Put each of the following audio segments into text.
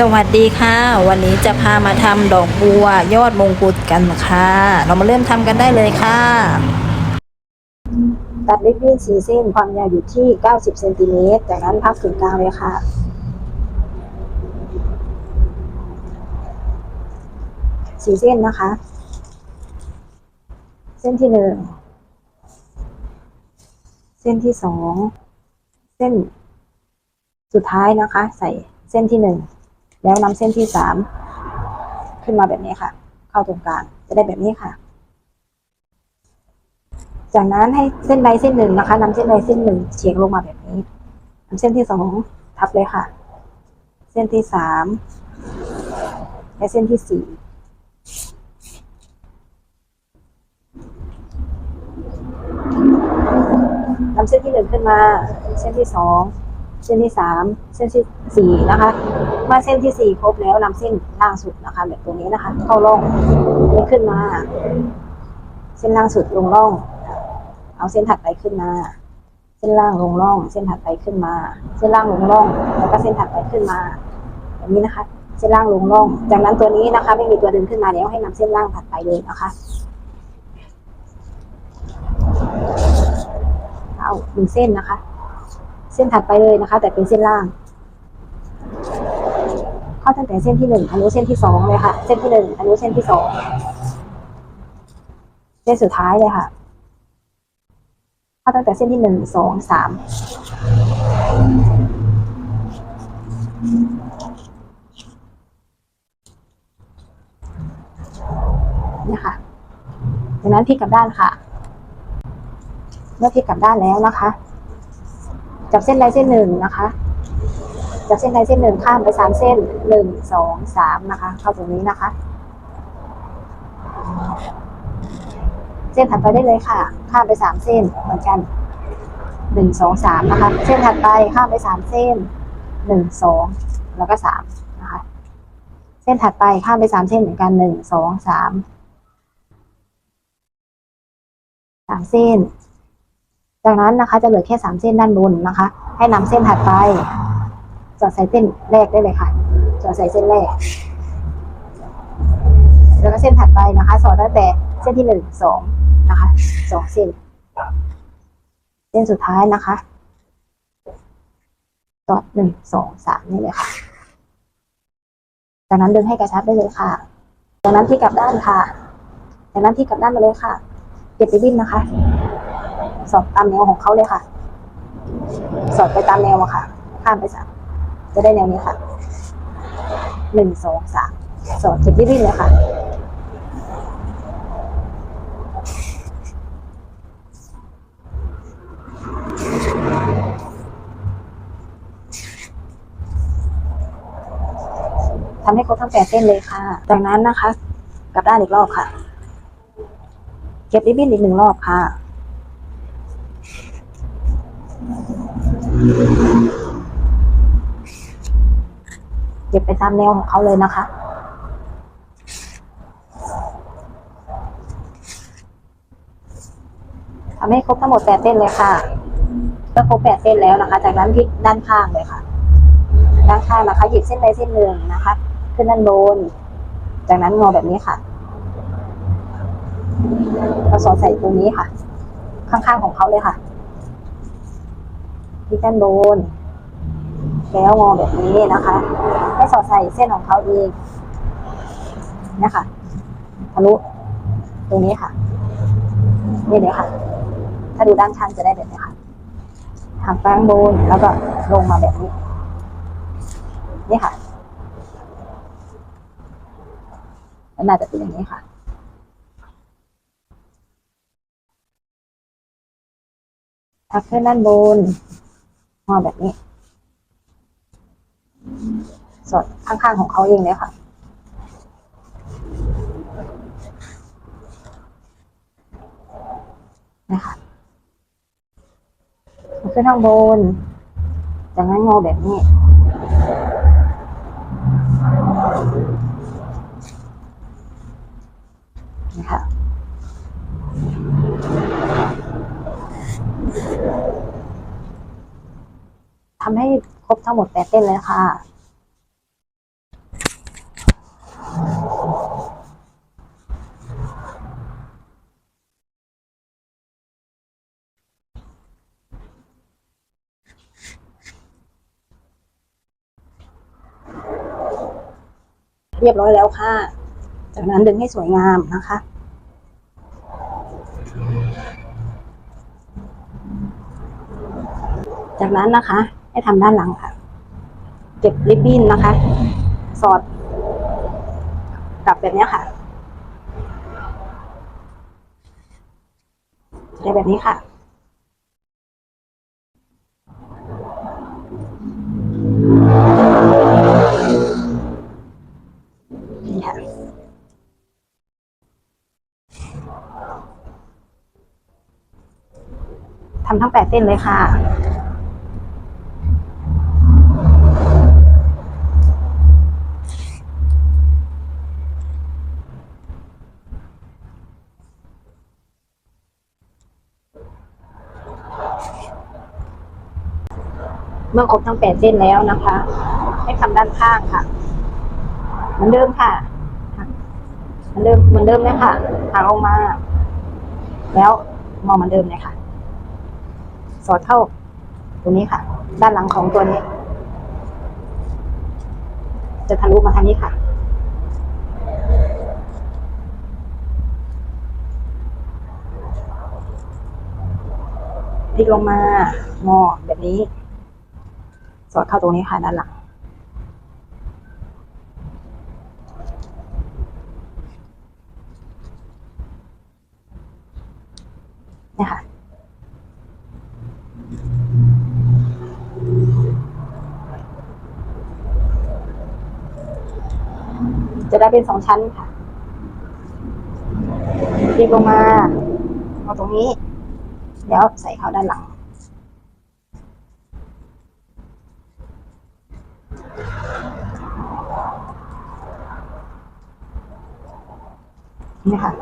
สวัสดีค่ะ วันนี้จะพามาทำดอกบัวยอดมงกุฎกันค่ะ เรามาเริ่มทำกันได้เลยค่ะ ตัดริบบิ้นสีเส้นความยาวอยู่ที่ 90เซนติเมตรจากนั้นพับถึงกลางเลยค่ะ สีเส้นนะคะ เส้นที่หนึ่งเส้นที่สองเส้นสุดท้ายนะคะ ใส่เส้นที่หนึ่ง แล้วนำเส้นที่สามขึ้นมาแบบนี้ค่ะ เข้าตรงกลางจะได้แบบนี้ค่ะ จากนั้นให้เส้นใดเส้นหนึ่งนะคะนำเส้นใดเส้นหนึ่งเฉียงลงมาแบบนี้นำเส้นที่สองทับเลยค่ะ เส้นที่สามและเส้นที่สี่นำเส้นที่หนึ่งขึ้นมา เส้นที่สอง เส้นที่สามเส้นที่สี่นะคะเมื่อเส้นที่สี่ครบแล้วนำเส้นล่างสุดนะคะ แบบตัวนี้นะคะ เข้าร่องนี้ขึ้นมา เส้นล่างสุดลงร่อง เอาเส้นถัดไปขึ้นมา เส้นล่างลงร่อง เส้นถัดไปขึ้นมา เส้นล่างลงร่อง แล้วก็เส้นถัดไปขึ้นมาแบบนี้นะคะ เส้นล่างลงร่อง จากนั้นตัวนี้นะคะ ไม่มีตัวดึงขึ้นมาแล้วให้นำเส้นล่างถัดไปเลยนะคะเอาหนึ่งเส้นนะคะ เส้นถัดไปเลยนะคะ แต่เป็นเส้นล่าง เข้าตั้งแต่เส้นที่หนึ่งทะลุเส้นที่สองเลยค่ะ เส้นที่หนึ่งทะลุเส้นที่สองเส้นสุดท้ายเลยค่ะ เข้าตั้งแต่เส้นที่หนึ่งสองสามเนี่ยค่ะจากนั้นพลิกกลับด้านค่ะ เมื่อพลิกกลับด้านแล้วนะคะ จับเส้นใดเส้นหนึ่งนะคะจับเส้นใดเส้นหนึ่งข้ามไปสามเส้นหนึ่งสองสามนะคะ เข้าตรงนี้นะคะ เส้นถัดไปได้เลยค่ะ ข้ามไปสามเส้นเหมือนกันหนึ่งสองสามนะคะ เส้นถัดไปข้ามไปสามเส้นหนึ่งสองแล้วก็สามนะคะ เส้นถัดไปข้ามไปสามเส้นเหมือนกันหนึ่งสองสามสามเส้น จากนั้นนะคะจะเหลือแค่สามเส้นด้านบนนะคะ ให้นำเส้นถัดไปจอดใส่เส้นแรกได้เลยค่ะจอดใส่เส้นแรก แล้วก็เส้นถัดไปนะคะ สอดตั้งแต่เส้นที่หนึ่งสองนะคะสองเส้น เส้นสุดท้ายนะคะสอดหนึ่งสองสามนี่เลยค่ะ จากนั้นดึงให้กระชับได้เลยค่ะ จากนั้นที่กลับด้านค่ะ จากนั้นที่กลับด้านมาเลยค่ะเก็บริบบิ้นนะคะ สอดตามแนวของเขาเลยค่ะ สอดไปตามแนวอะค่ะ ข้ามไปสามจะได้แนวนี้ค่ะหนึ่งสองสามสอดเก็บริบบิ้นเลยค่ะทำให้ครบทั้งแปดเส้นเลยค่ะ จากนั้นนะคะ กลับด้านอีกรอบค่ะ เก็บริบบิ้นอีกหนึ่งรอบค่ะ เก็บไปตามแนวของเขาเลยนะคะ ทำให้ครบทั้งหมดแปดเส้นเลยค่ะก็ครบแปดเส้นแล้วนะคะ จากนั้นพลิกด้านข้างเลยค่ะ ด้านข้างนะคะ หยิบเส้นใดเส้นหนึ่งนะคะ ขึ้นด้านบน จากนั้นงอแบบนี้ค่ะเราสอดใส่ตรงนี้ค่ะ ข้างๆของเขาเลยค่ะ ที่ด้านบน แล้วงอแบบนี้นะคะ ให้สอดใส่เส้นของเขาเองนี่ยค่ะทะลุตรงนี้ค่ะนี่เลยค่ะ ถ้าดูด้านข้างจะได้แบบนี้ค่ะหักแป้งบนแล้วก็ลงมาแบบนี้ นี่ค่ะน่าจะเป็นอย่างนี้ค่ะทักขึ้นด้านบน งอแบบนี้ สดข้างๆของเขาเองเลยค่ะ นะคะขึ้นข้างบนจากนั้นงอแบบนี้ ทำให้ครบทั้งหมดแปดเส้นเลยค่ะ เรียบร้อยแล้วค่ะ จากนั้นดึงให้สวยงามนะคะจากนั้นนะคะ ให้ทำด้านหลังค่ะ เก็บริบบิ้นนะคะ สอดกลับแบบนี้ค่ะจะได้แบบนี้ค่ะนี่ค่ะทำทั้งแปดเส้นเลยค่ะ เมื่อครบทั้งแปดเส้นแล้วนะคะ ให้ทำด้านข้างค่ะเหมือนเดิมค่ะเหมือนเดิมเหมือนเดิมเลยค่ะหางออกมา แล้วมองเหมือนเดิมเลยค่ะ สอดเข้าตรงนี้ค่ะ ด้านหลังของตัวนี้ จะทะลุมาทางนี้ค่ะพลิกลงมางอแบบนี้ สอดเข้าตรงนี้ค่ะด้านหลัง เนี่ยค่ะ จะได้เป็นสองชั้นค่ะพลิกลงมาเอาตรงนี้ แล้วใส่เข้าด้านหลัง นี่ค่ะ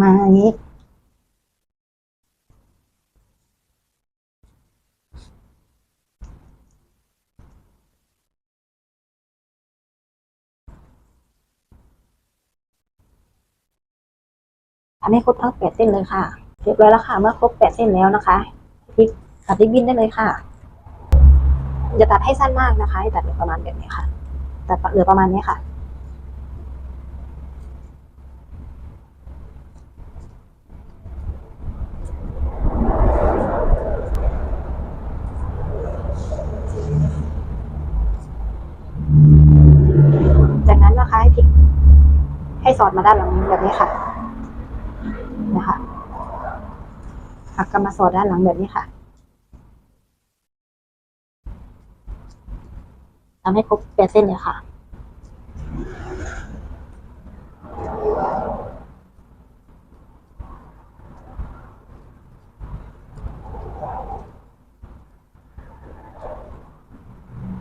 มาอย่างนี้ ทำให้ครบทั้งแปดเส้นเลยค่ะ เรียบร้อยแล้วค่ะ เมื่อครบแปดเส้นแล้วนะคะพลิกตัดริบบิ้นได้เลยค่ะอย่าตัดให้สั้นมากนะคะให้ตัดเหลือประมาณแบบนี้ค่ะ ตัดเหลือประมาณนี้ค่ะ จากนั้นนะคะให้พลิก ให้ส อดมาด้านหลังแบบนี้ค่ะนะคะหักกลับมาสอดด้านหลังแบบนี้ค่ะทำให้ครบแปดเส้นเลยค่ะ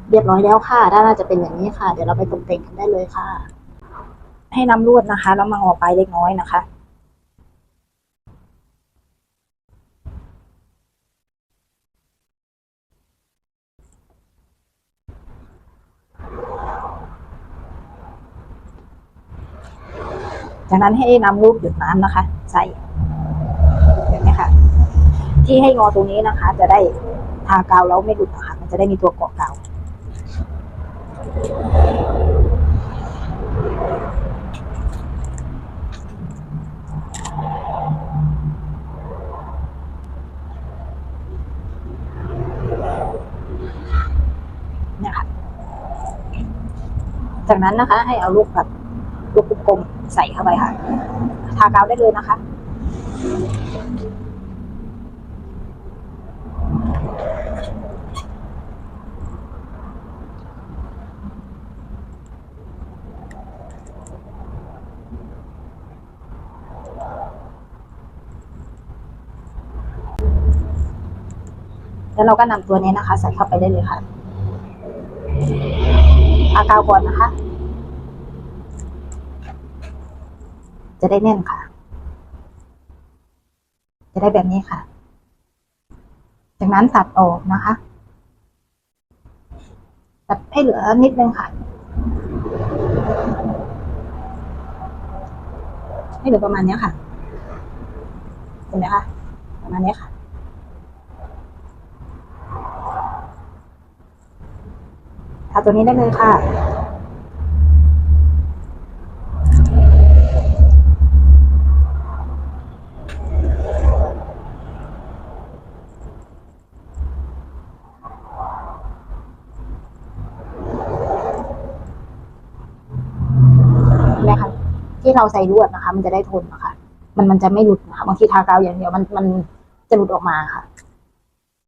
เรียบร้อยแล้วค่ะ ด้านหน้าจะเป็นอย่างนี้ค่ะ เดี๋ยวเราไปตกแต่งกันได้เลยค่ะ ให้น้ำรวดนะคะ แล้วมาออกปลายเล็กน้อยนะคะ จากนั้นให้น้ำรูปหยดน้ำนะคะ ใส่แบบนี้ค่ะที่ให้งอตรงนี้นะคะ จะได้ทากาวแล้วไม่หลุดนะคะมันจะได้มีตัวเกาะกาว เนี่ยค่ะ จากนั้นนะคะ ให้เอาลูกแบบลูกกลมใส่เข้าไปค่ะ ทากาวได้เลยนะคะแล้วเราก็นำตัวนี้นะคะ ใส่เข้าไปได้เลยค่ะ ทากาวก่อนนะคะ จะได้แน่นค่ะ จะได้แบบนี้ค่ะ จากนั้นตัดออกนะคะ ตัดให้เหลือนิดนึงค่ะ ให้เหลือประมาณนี้ค่ะ เห็นไหมคะ ประมาณนี้ค่ะ เอาตัวนี้ได้เลยค่ะนะคะที่เราใส่ลวดนะคะ มันจะได้ทนนะคะ มันมันจะไม่หลุดนะคะบางทีทากาวอย่างเดียวมันมันจะหลุดออกมาค่ะ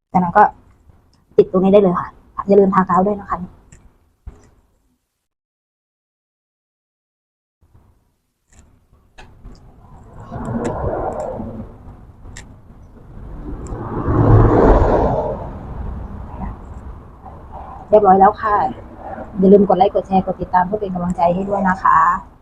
แต่นั้นก็ติดตรงนี้ได้เลยค่ะอย่าลืมทากาวด้วยนะคะ เรียบร้อยแล้วค่ะ อย่าลืมกดไลค์กดแชร์กดติดตามเพื่อเป็นกำลังใจให้ด้วยนะคะ